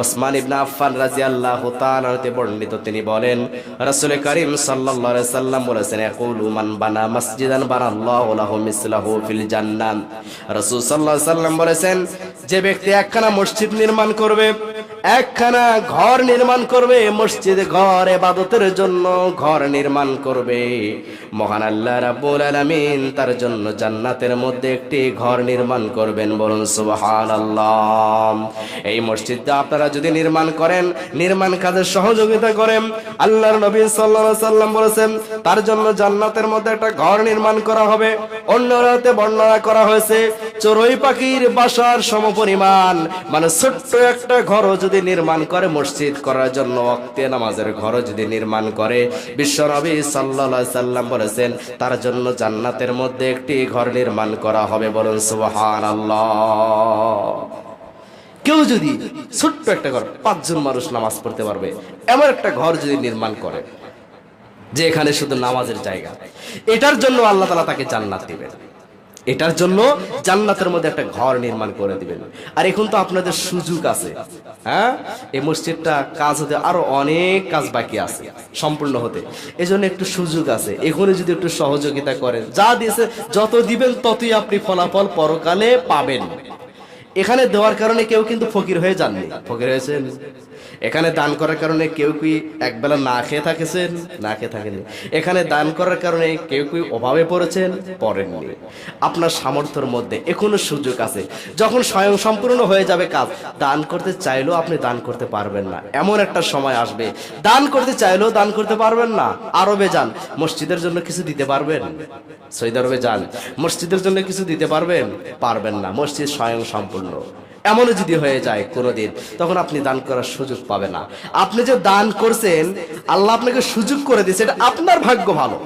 ওসমান ইবনা আফফান রাজি আল্লাহ হতে বর্ণিত, তিনি বলেন, রসুল করিম সাল্লা সাল্লাম বলেছেন মান বানা মসজিদান বানাল্লাহু ফিল জান্নান রসুল সাল্লাহ সাল্লাম বলেছেন, যে ব্যক্তি একখানা মসজিদ নির্মাণ করবে একখানা ঘর নির্মাণ করবে, মসজিদ, ঘর এবাদতের জন্য ঘর নির্মাণ করবে। মহান আল্লাহ রাব্বুল আলামিন তার জন্য জান্নাতের মধ্যে একটি ঘর নির্মাণ করবেন বলুন সুবহানাল্লাহ। এই মসজিদটা আপনারা যদি নির্মাণ করেন, নির্মাণ কাজে সহযোগিতা করেন, আল্লাহর নবী সাল্লাল্লাহু সাল্লাম বলেছেন, তার জন্য জান্নাতের মধ্যে একটা ঘর নির্মাণ করা হবে। অন্য রাতে বর্ণনা করা হয়েছে চড়ুই পাখির বাসার সমপরিমাণ। মানে ছোট্ট একটা ঘর যদি নির্মাণ করে, মসজিদ করার জন্য অক্তে নামাজের ঘরও যদি নির্মাণ করে। বিশ্বনবী আলাইহি সাল্লাম বলেছেন, তার জন্য জান্নাতের মধ্যে একটি ঘর নির্মাণ করা হবে বলুন সুবহানাল্লাহ। কেউ যদি ছোট্ট একটা ঘর, পাঁচজন মানুষ নামাজ পড়তে পারবে, এমন একটা ঘর যদি নির্মাণ করে যে এখানে শুধু নামাজের জায়গা, এটার জন্য আল্লাহ তালা তাকে জান্নাত দিবেন। এটার জন্য জান্নাতের মধ্যে একটা ঘর নির্মাণ করে দিবেন। আর এখন তো আপনাদের সুযোগ আছে হ্যাঁ? এই মসজিদটা কাজ হতে আরও অনেক কাজ বাকি আছে, সম্পূর্ণ হতে। এজন্য একটু সুযোগ আছে। এখানে যদি একটু সহযোগিতা করেন, যা দিয়েছে, যত দিবেন, ততই আপনি ফলাফল পরকালে পাবেন। এখানে দেওয়ার কারণে কেউ কিন্তু ফকির হয়ে যাননি। ফকির হয়েছেন? এখানে দান করার কারণে কেউ কি একবেলা না খেয়ে থাকেছেন? না খেয়ে থাকেনি এখানে দান করার কারণে কেউ কি অভাবে পড়েছেন? পড়েননি। আপনার সামর্থ্যের মধ্যে এখনও সুযোগ আছে। যখন স্বয়ং সম্পূর্ণ হয়ে যাবে কাজ, দান করতে চাইলেও আপনি দান করতে পারবেন না। এমন একটা সময় আসবে। দান করতে চাইলেও দান করতে পারবেন না। আরবে যান। মসজিদের জন্য কিছু দিতে পারবেন? সৌদি আরবে যান। মসজিদের জন্য কিছু দিতে পারবেন? পারবেন না। মসজিদ স্বয়ং সম্পূর্ণ। এমনও যদি হয়ে যায় কোনোদিন, তখন আপনি দান করার সুযোগ পাবেন না। আপনি যে দান করছেন, আল্লাহ আপনাকে সুযোগ করে দিয়েছে, এটা আপনার ভাগ্য ভালো,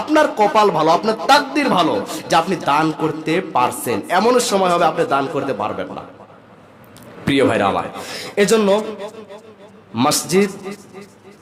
আপনার কপাল ভালো, আপনার তাকদির ভালো যে আপনি দান করতে পারছেন। এমন সময় হবে আপনি দান করতে পারবেন না। প্রিয় ভাইরা আমার, এজন্য মসজিদ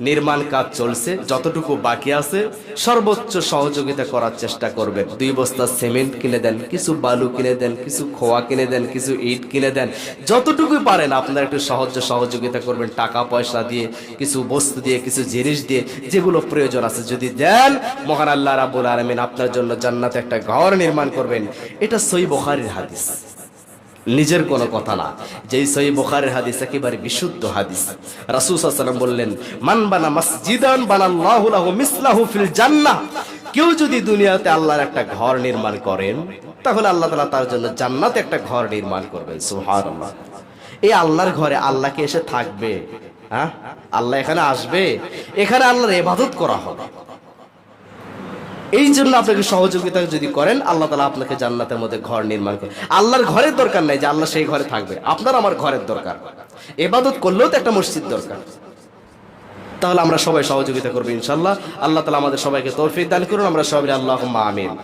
নির্মাণ কাজ চলছে, যতটুকু বাকি আছে, সর্বোচ্চ সহযোগিতা করার চেষ্টা করবেন। দুই বস্তা সিমেন্ট কিনে দেন, কিছু বালু কিনে দেন, কিছু খোয়া কিনে দেন, কিছু ইট কিনে দেন। যতটুকু পারেন আপনারা একটু সহজ সহযোগিতা করবেন, টাকা পয়সা দিয়ে, কিছু বস্তু দিয়ে, কিছু জিনিস দিয়ে, যেগুলো প্রয়োজন আছে যদি দেন, মহান আল্লাহ রাবুল আলমিন আপনার জন্য জান্নাতে একটা ঘর নির্মাণ করবেন। এটা সই বখারির হাদিস। নিজের কোনো কথা না। যেই সহি বোখারের হাদিস একেবারে বিশুদ্ধ হাদিস। রাসূল সাল্লাল্লাহু বললেন, মান বানা মসজিদান বানাল্লাহু ফিল জান্নাহ। কেউ যদি দুনিয়াতে আল্লাহর একটা ঘর নির্মাণ করেন, তাহলে আল্লাহ তালা তার জন্য জান্নাতে একটা ঘর নির্মাণ করবেন। সুবহানাল্লাহ। এই আল্লাহর ঘরে আল্লাহকে এসে থাকবে হ্যাঁ? আল্লাহ এখানে আসবে, এখানে আল্লাহর ইবাদত করা হবে। এই জন্য আপনাকে সহযোগিতা যদি করেন, আল্লাহ তালা আপনাকে জান্নাতের মধ্যে ঘর নির্মাণ করে। আল্লাহর ঘরের দরকার নাই যে আল্লাহ সেই ঘরে থাকবে। আপনার আমার ঘরের দরকার। এবাদত করলেও তো একটা মসজিদ দরকার। তাহলে আমরা সবাই সহযোগিতা করব ইনশাল্লাহ আল্লাহ তালা আমাদের সবাইকে তৌফিক দান করুন। আমরা সবাই আল্লাহ আমিন।